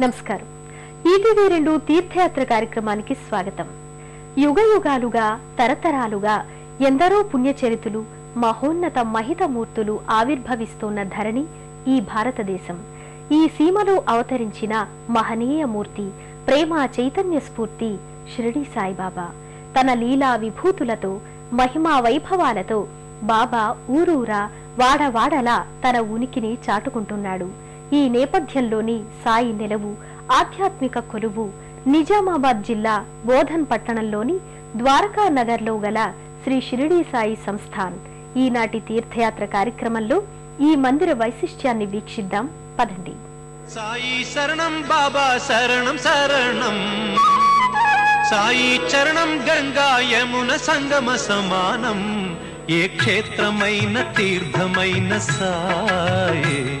నమస్కారం. ఈటీవీ రెండు తీర్థయాత్ర కార్యక్రమానికి స్వాగతం. యుగ యుగాలుగా తరతరాలుగా ఎందరో పుణ్యచరితులు మహోన్నత మహితమూర్తులు ఆవిర్భవిస్తోన్న ధరణి ఈ భారతదేశం. ఈ సీమలో అవతరించిన మహనీయ మూర్తి ప్రేమ చైతన్య స్ఫూర్తి షిరిడి సాయిబాబా. తన లీలా విభూతులతో మహిమా వైభవాలతో బాబా ఊరూరా వాడవాడలా తన ఉనికిని చాటుకుంటున్నాడు. ఈ నేపథ్యంలోని సాయి నెలవు ఆధ్యాత్మిక కొలువు నిజామాబాద్ జిల్లా బోధన్ పట్టణంలోని ద్వారకా నగర్లో గల శ్రీ షిరిడీ సాయి సంస్థాన్. ఈనాటి తీర్థయాత్ర కార్యక్రమంలో ఈ మందిర వైశిష్ట్యాన్ని వీక్షిద్దాం. పదండి. సాయి శరణం బాబా శరణం శరణం. సాయి చరణం గంగా యమున సంగమ సమానం. ఏ క్షేత్రమైన తీర్థమైన సాయే.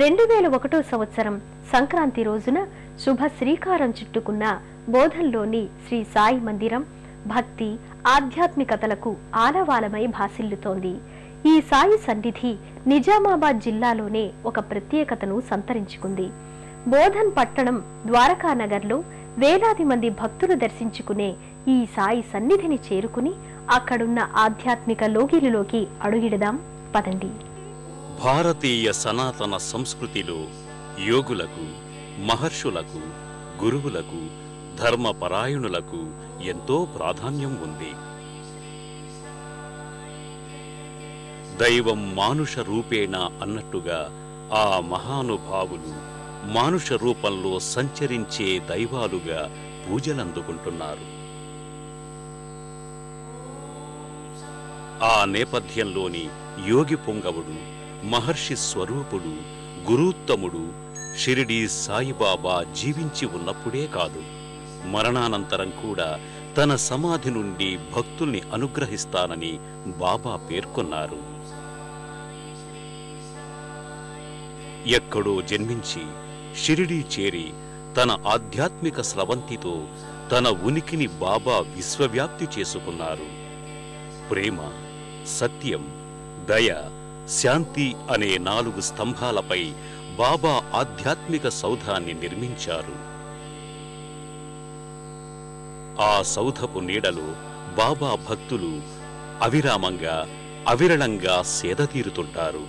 రెండు వేల ఒకటో సంవత్సరం సంక్రాంతి రోజున శుభ శ్రీకారం చుట్టుకున్న బోధంలోని శ్రీ సాయి మందిరం భక్తి ఆధ్యాత్మికతలకు ఆలవాలమై భాసిల్లుతోంది. ఈ సాయి సన్నిధి నిజామాబాద్ జిల్లాలోనే ఒక ప్రత్యేకతను సంతరించుకుంది. బోధన్ పట్టణం ద్వారకానగర్లో వేలాది మంది భక్తులు దర్శించుకునే ఈ సాయి సన్నిధిని చేరుకుని అక్కడున్న ఆధ్యాత్మిక లోగిలిలోకి అడుగిడదాం. పదండి. భారతీయ సనాతన సంస్కృతిలో యోగులకు మహర్షులకు గురువులకు ధర్మపరాయణులకు ఎంతో ప్రాధాన్యం ఉంది. దైవం మానుష రూపేణ అన్నట్టుగా ఆ మహానుభావులు మానుష రూపంలో సంచరించే దైవాలుగా పూజలందుకుంటున్నారు. ఆ నేపథ్యంలోని యోగి పొంగవుడు మహర్షి స్వరూపుడు గురుత్తముడు షిరిడి సాయిబాబా జీవించి ఉన్నప్పుడే కాదు. మరణానంతరం కూడా తన సమాధి నుండి భక్తుల్ని అనుగ్రహిస్తానని బాబా పేర్కొన్నారు. ఎక్కడో జన్మించి షిరిడి చేరి తన ఆధ్యాత్మిక స్రవంతితో తన ఉనికిని బాబా విశ్వవ్యాప్తి చేసుకున్నారు. ప్రేమ సత్యం దయ శాంతి అనే నాలుగు స్తంభాలపై బాబా ఆధ్యాత్మిక సౌధాన్ని నిర్మించారు. ఆ సౌధపు నీడలో బాబా భక్తులు అవిరామంగా అవిరళంగా సేదతీరుతుంటారు.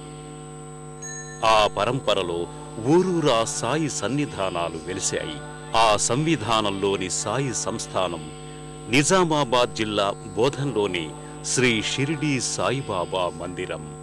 ఆ పరంపరలో ఊరూరా సాయి సన్నిధానాలు వెలిశాయి. ఆ సంవిధానంలోని సాయి సంస్థానం నిజామాబాద్ జిల్లా బోధన్లోని శ్రీ షిరిడీ సాయిబాబా మందిరం.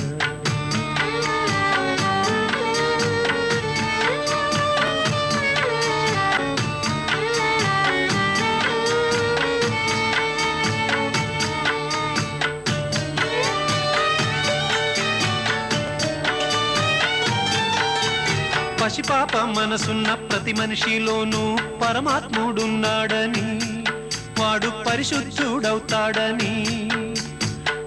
పసిపాప మనసున్న ప్రతి మనిషిలోనూ పరమాత్ముడున్నాడని వాడు పరిశుద్ధుడవుతాడని.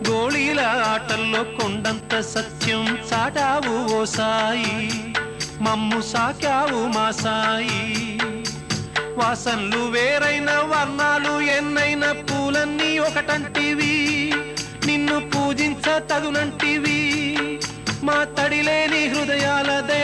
గోళీల ఆటల్లో కొండంత సత్యం చాటావు ఓ సాయి మమ్ము సాకావు మా సాయి. వాసనలు వేరైన వర్ణాలు ఎన్నైన పూలన్నీ ఒకటంటివి నిన్ను పూజించ తగునంటివి. మా తడిలేని హృదయాలు